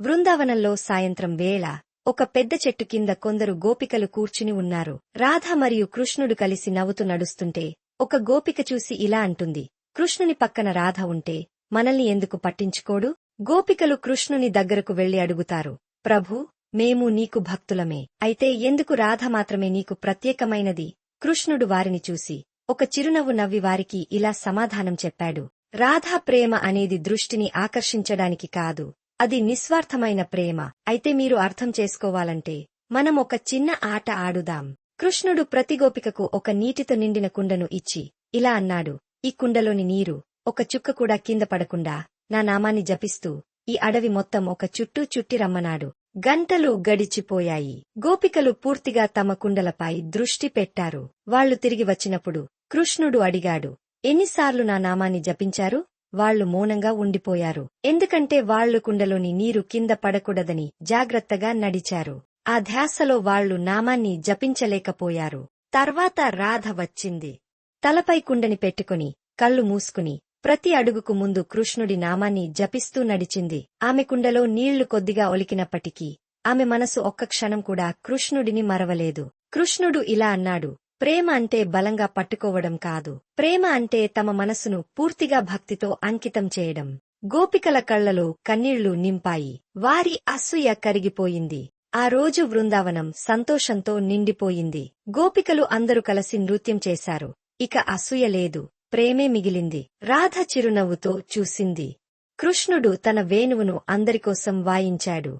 బృందావనంలో సాయంత్రం వేళ ఒక పెద్ద చెట్టు కింద కొందరు గోపికలు కూర్చుని ఉన్నారు. రాధ మరియు కృష్ణుడు కలిసి నవ్వుతూ నడుస్తుంటే ఒక గోపిక చూసి ఇలా అంటుంది. కృష్ణుని పక్కన రాధ ఉంటే మనల్ని ఎందుకు పట్టించుకోడు? గోపికలు కృష్ణుని దగ్గరకు వెళ్ళి అడుగుతారు. ప్రభూ మేము నీకు భక్తులమే. అయితే ఎందుకు రాధ మాత్రమే నీకు ప్రత్యేకమైనది? కృష్ణుడు వారిని చూసి ఒక చిరునవ్వు నవ్వి వారికి ఇలా సమాధానం చెప్పాడు. రాధా ప్రేమ అనేది దృష్టిని ఆకర్షించడానికి కాదు. అది నిస్వార్థమైన ప్రేమ. అయితే మీరు అర్థం చేసుకోవాలంటే మనం ఒక చిన్న ఆట ఆడుదాం. కృష్ణుడు ప్రతి గోపికకు ఒక నీటితో నిండిన కుండను ఇచ్చి ఇలా అన్నాడు ఈ కుండలోని నీరు ఒక చుక్క కూడా కింద పడకుండా నా నామాన్ని జపిస్తూ ఈ అడవి మొత్తం ఒక చుట్టూ చుట్టి రమ్మనాడు గంటలు గడిచిపోయాయి. గోపికలు పూర్తిగా తమ కుండలపై దృష్టి పెట్టారు. వాళ్ళు తిరిగి వచ్చినప్పుడు కృష్ణుడు అడిగాడు ఎన్నిసార్లు నా నామాన్ని జపించారు? వాళ్ళు మౌనంగా ఉండిపోయారు. ఎందుకంటే వాళ్ళు కుండలోని నీరు కింద పడకూడదని జాగ్రత్తగా నడిచారు. ఆ ధ్యాసలో వాళ్ళు నామాన్ని జపించలేకపోయారు. తర్వాత రాధ వచ్చింది. తలపై కుండని పెట్టుకుని కళ్ళు మూసుకుని ప్రతి అడుగుకు ముందు కృష్ణుడి నామాన్ని జపిస్తూ నడిచింది. ఆమె కుండలో నీళ్ళు కొద్దిగా ఒలికినప్పటికీ ఆమె మనసు ఒక్క క్షణం కూడా కృష్ణుడిని మరవలేదు. కృష్ణుడు ఇలా అన్నాడు ప్రేమ అంటే బలంగా పట్టుకోవడం కాదు. ప్రేమ అంటే తమ మనసును పూర్తిగా భక్తితో అంకితం చేయడం. గోపికల కళ్ళలో కన్నీళ్ళు నింపాయి. వారి అసూయ కరిగిపోయింది. ఆ రోజు బృందావనం సంతోషంతో నిండిపోయింది. గోపికలు అందరూ కలిసి నృత్యం చేశారు. ఇక అసూయ లేదు. ప్రేమే మిగిలింది. రాధ చిరునవ్వుతో చూసింది. కృష్ణుడు తన వేణువును అందరికోసం వాయించాడు.